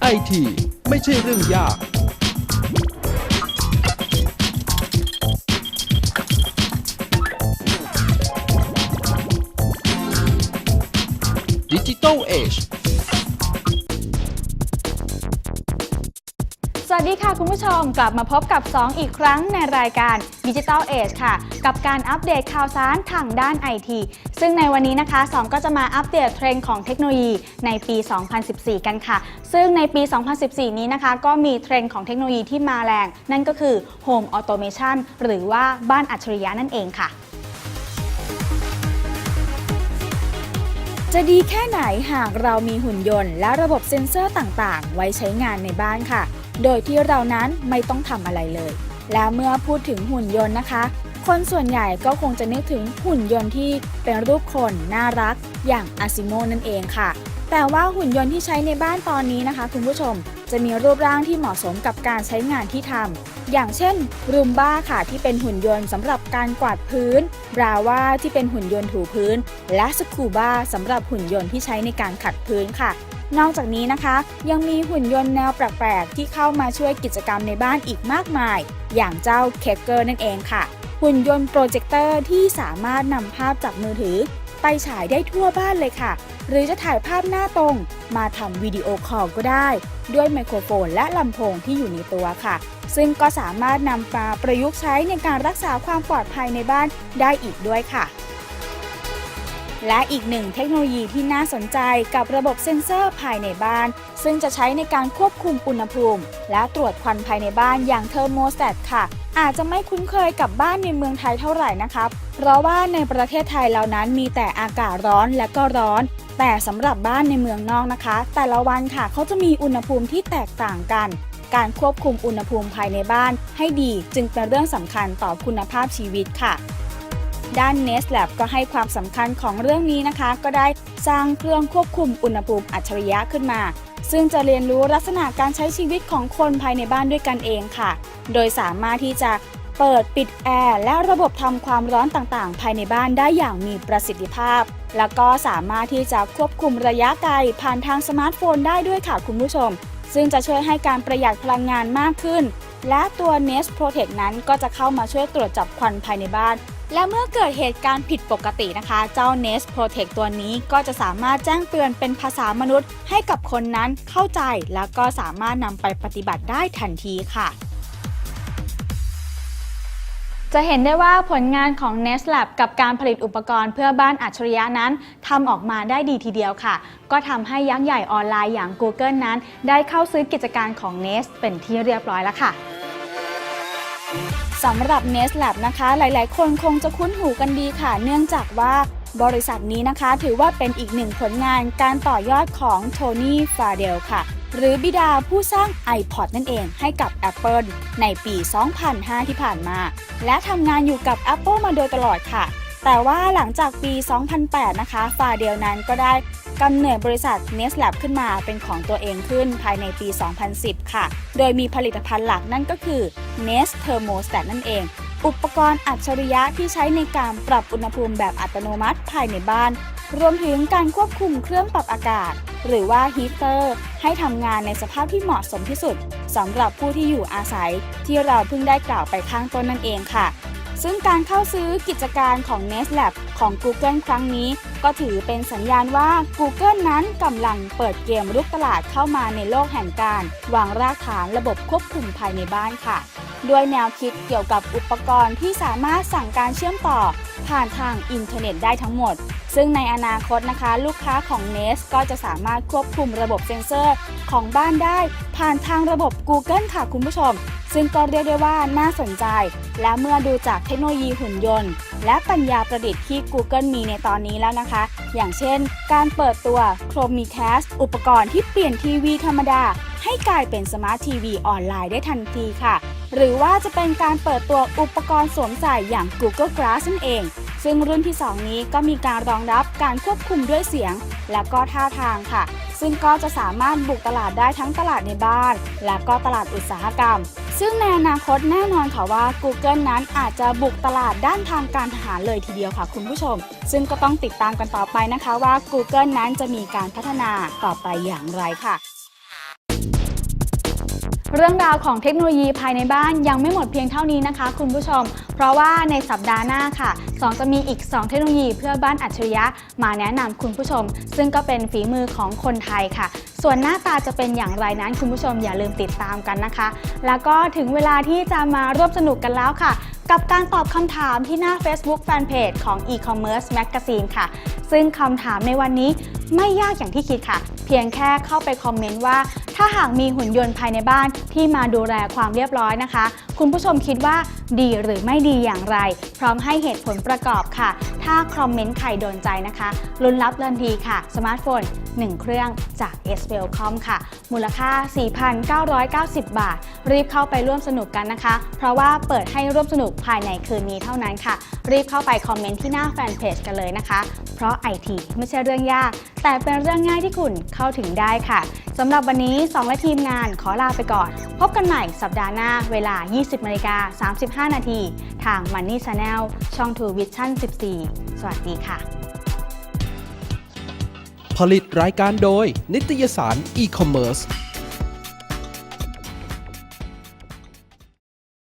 ไอทีไม่ใช่เรื่องยาก ดิจิตอลเอช สวัสดีค่ะคุณผู้ชมกลับมาพบกับ 2 อีกครั้งในรายการ Digital Age ค่ะ กับการอัปเดตข่าวสารทางด้าน IT ซึ่งในวันนี้นะคะ 2 ก็จะมาอัปเดตเทรนด์ของเทคโนโลยีในปี 2014 กันค่ะ ซึ่งในปี 2014 นี้นะคะ ก็มีเทรนด์ของเทคโนโลยีที่มาแรง นั่นก็คือ Home Automation หรือว่าบ้านอัจฉริยะนั่นเองค่ะจะดีแค่ไหนหากเรามีหุ่นยนต์และระบบเซ็นเซอร์ต่าง ๆ ไว้ใช้งานในบ้านค่ะ โดยที่เรานั้นไม่ต้องทำอะไรเลย และเมื่อพูดถึงหุ่นยนต์นะคะ คนส่วนใหญ่ก็คงจะนึกถึงหุ่นยนต์ที่เป็นรูปคนน่ารัก อย่างอาซิโมนั่นเองค่ะ แต่ว่าหุ่นยนต์ที่ใช้ในบ้านตอนนี้นะคะ คุณผู้ชมจะมีรูปร่างที่เหมาะสมกับการใช้งานที่ทำอย่างเช่นรูมบ้าค่ะที่เป็นหุ่นยนต์สำหรับการกวาดพื้นบราว่าที่เป็นหุ่นยนต์ถูพื้น และสคูบ้าสำหรับหุ่นยนต์ที่ใช้ในการขัดพื้นค่ะ นอกจากนี้นะคะ ยังมีหุ่นยนต์แนวแปลกๆ ที่เข้ามาช่วยกิจกรรมในบ้านอีกมากมาย อย่างเจ้าเคเกอร์นั่นเองค่ะ หุ่นยนต์โปรเจคเตอร์ที่สามารถนำภาพจากมือถือ ไปฉายได้ทั่วบ้านเลยค่ะ หรือจะถ่ายภาพหน้าตรง มาทำวิดีโอคอลก็ได้ ด้วยไมโครโฟนและลำโพงที่อยู่ในตัวค่ะ ซึ่งก็สามารถนำมาประยุกต์ใช้ในการรักษาความปลอดภัยในบ้านได้อีกด้วยค่ะ และอีกหนึ่งเทคโนโลยีที่น่าสนใจกับระบบเซ็นเซอร์ภายในบ้าน ซึ่งจะใช้ในการควบคุมอุณหภูมิ และตรวจควันภายในบ้านอย่างเทอร์โมสแตทค่ะ อาจจะไม่คุ้นเคยกับบ้านในเมืองไทยเท่าไหร่นะครับ เพราะว่าในประเทศไทยเรานั้นมีแต่อากาศร้อนและก็ร้อน แต่สำหรับบ้านในเมืองนอกนะคะ แต่ละวันค่ะเขาจะมีอุณหภูมิที่แตกต่างกันการควบคุมอุณหภูมิภายในบ้านให้ดีจึงเป็นเรื่องสำคัญต่อคุณภาพชีวิตค่ะ ด้าน Nest Lab ก็ให้ความสำคัญของเรื่องนี้นะคะ ก็ได้สร้างเครื่องควบคุมอุณหภูมิอัจฉริยะขึ้นมา ซึ่งจะเรียนรู้ลักษณะการใช้ชีวิตของคนภายในบ้านด้วยกันเองค่ะ โดยสามารถที่จะเปิดปิดแอร์และระบบทำความร้อนต่างๆ ภายในบ้านได้อย่างมีประสิทธิภาพ แล้วก็สามารถที่จะควบคุมระยะไกลผ่านทางสมาร์ทโฟนได้ด้วยค่ะคุณผู้ชม ซึ่งจะช่วยให้การประหยัดพลังงานมากขึ้น และตัว Nest Protect นั้นก็จะเข้ามาช่วยตรวจจับควันภายในบ้าน และเมื่อเกิดเหตุการณ์ผิดปกตินะคะ เจ้า Nest Protect ตัวนี้ก็จะสามารถแจ้งเตือนเป็นภาษามนุษย์ ให้กับคนนั้นเข้าใจ แล้วก็สามารถนำไปปฏิบัติได้ทันทีค่ะ จะเห็นได้ว่าผลงานของ Nest Lab กับการผลิตอุปกรณ์เพื่อบ้านอัจฉริยะนั้นทำออกมาได้ดีทีเดียวค่ะ ก็ทำให้ยักษ์ใหญ่ออนไลน์อย่าง Google นั้น ได้เข้าซื้อกิจการของ Nest เป็นที่เรียบร้อยแล้วค่ะ สำหรับ Nest Lab นะคะ หลายๆ คนคงจะคุ้นหูกันดีค่ะ เนื่องจากว่าบริษัทนี้นะคะ ถือว่าเป็นอีกหนึ่งผลงานการต่อยอดของโทนี่ฟาเดลค่ะ หรือบิดาผู้สร้าง iPod นั่นเองให้กับ Apple ในปี 2005 ที่ผ่านมา และทำงานอยู่กับ Apple มาโดยตลอดค่ะ แต่ว่าหลังจากปี 2008 นะคะ ฟาเดลนั้นก็ได้ กำเนิดบริษัท Nest Lab ขึ้นมาเป็นของตัวเองขึ้นภายในปี 2010 ค่ะ โดยมีผลิตภัณฑ์หลักนั่นก็คือ Nest Thermostat นั่นเอง อุปกรณ์อัจฉริยะที่ใช้ในการปรับอุณหภูมิแบบอัตโนมัติภายในบ้าน รวมถึงการควบคุมเครื่องปรับอากาศ หรือว่าฮีเตอร์ให้ทำงานในสภาพที่เหมาะสมที่สุดสำหรับผู้ที่อยู่อาศัย ที่เราเพิ่งได้กล่าวไปข้างต้นนั่นเองค่ะ ซึ่งการเข้าซื้อกิจการของ Nest Lab ของ Google ครั้งนี้ ก็ถือเป็นสัญญาณว่า Google นั้นกำลังเปิดเกมรุกตลาดเข้ามาในโลกแห่งการ วางรากฐานระบบควบคุมภายในบ้านค่ะ ด้วยแนวคิดเกี่ยวกับอุปกรณ์ที่สามารถสั่งการเชื่อมต่อ ผ่านทางอินเทอร์เน็ตได้ทั้งหมด ซึ่งในอนาคตนะคะ ลูกค้าของ Nest ก็จะสามารถควบคุมระบบเซ็นเซอร์ของบ้านได้ ผ่านทางระบบ Google ค่ะคุณผู้ชม ซึ่งก็เรียกได้ว่าน่าสนใจ และเมื่อดูจากเทคโนโลยีหุ่นยนต์ และปัญญาประดิษฐ์ที่ Google มีในตอนนี้แล้วนะคะ อย่างเช่น การเปิดตัว Chromecast อุปกรณ์ที่เปลี่ยนทีวีธรรมดา ให้กลายเป็นสมาร์ททีวีออนไลน์ได้ทันทีค่ะ หรือว่าจะเป็นการเปิดตัวอุปกรณ์สวมใส่อย่าง Google Glass นั่นเอง ซึ่งรุ่นที่ 2 นี้ก็มีการรองรับการควบคุมด้วยเสียง และก็ท่าทางค่ะ ซึ่งก็จะสามารถบุกตลาดได้ทั้งตลาดในบ้าน และก็ตลาดอุตสาหกรรม ซึ่งในอนาคตแน่นอนค่ะว่า Google นั้นอาจจะบุกตลาดด้านทางการทหารเลยทีเดียวค่ะคุณผู้ชม ซึ่งก็ต้องติดตามกันต่อไปนะคะว่า Google นั้นจะมีการพัฒนาต่อไปอย่างไรค่ะเรื่องราวของเทคโนโลยีภายในบ้านยังไม่หมดเพียงเท่านี้นะคะ คุณผู้ชม เพราะว่าในสัปดาห์หน้าค่ะสองจะมีอีก 2 เทคโนโลยีเพื่อบ้านอัจฉริยะมาแนะนำคุณผู้ชม ซึ่งก็เป็นฝีมือของคนไทยค่ะส่วนหน้าตาจะเป็นอย่างไรนั้นคุณผู้ชมอย่าลืมติดตามกันนะคะ แล้วก็ถึงเวลาที่จะมาร่วมสนุกกันแล้วค่ะ กับการตอบคำถามที่หน้า Facebook Fanpage ของ e-commerce magazine ค่ะ ซึ่งคำถามในวันนี้ไม่ยากอย่างที่คิดค่ะ เพียงแค่เข้าไปคอมเมนต์ว่า ถ้าหากมีหุ่นยนต์ภายในบ้าน ที่มาดูแลความเรียบร้อยนะคะ คุณผู้ชมคิดว่าดีหรือไม่ดีอย่างไร พร้อมให้เหตุผลประกอบค่ะ ถ้าคอมเมนต์ใครโดนใจนะคะลุ้นรับเงินดีค่ะ สมาร์ทโฟน 1 เครื่องจาก s w e l c o m ค่ะ มูลค่า 4,990 บาท รีบเข้าไปร่วมสนุกกันนะคะ เพราะว่าเปิดให้ร่วมสนุกภายในคืนนี้เท่านั้นค่ะ รีบเข้าไปคอมเมนต์ที่หน้าแฟนเพจกันเลยนะคะ เพราะ IT ไม่ใช่เรื่องยาก แต่เป็นเรื่องง่ายที่คุณเข้าถึงได้ค่ะ สำหรับวันนี้ 2 และทีมงานขอลาไปก่อน พบกันใหม่สัปดาห์หน้าเวลา 20นาฬิกา35 นาที ทาง Money Channel ช่อง True Vision 14 สวัสดีค่ะ ผลิตรายการโดย นิตยสาร e-commerce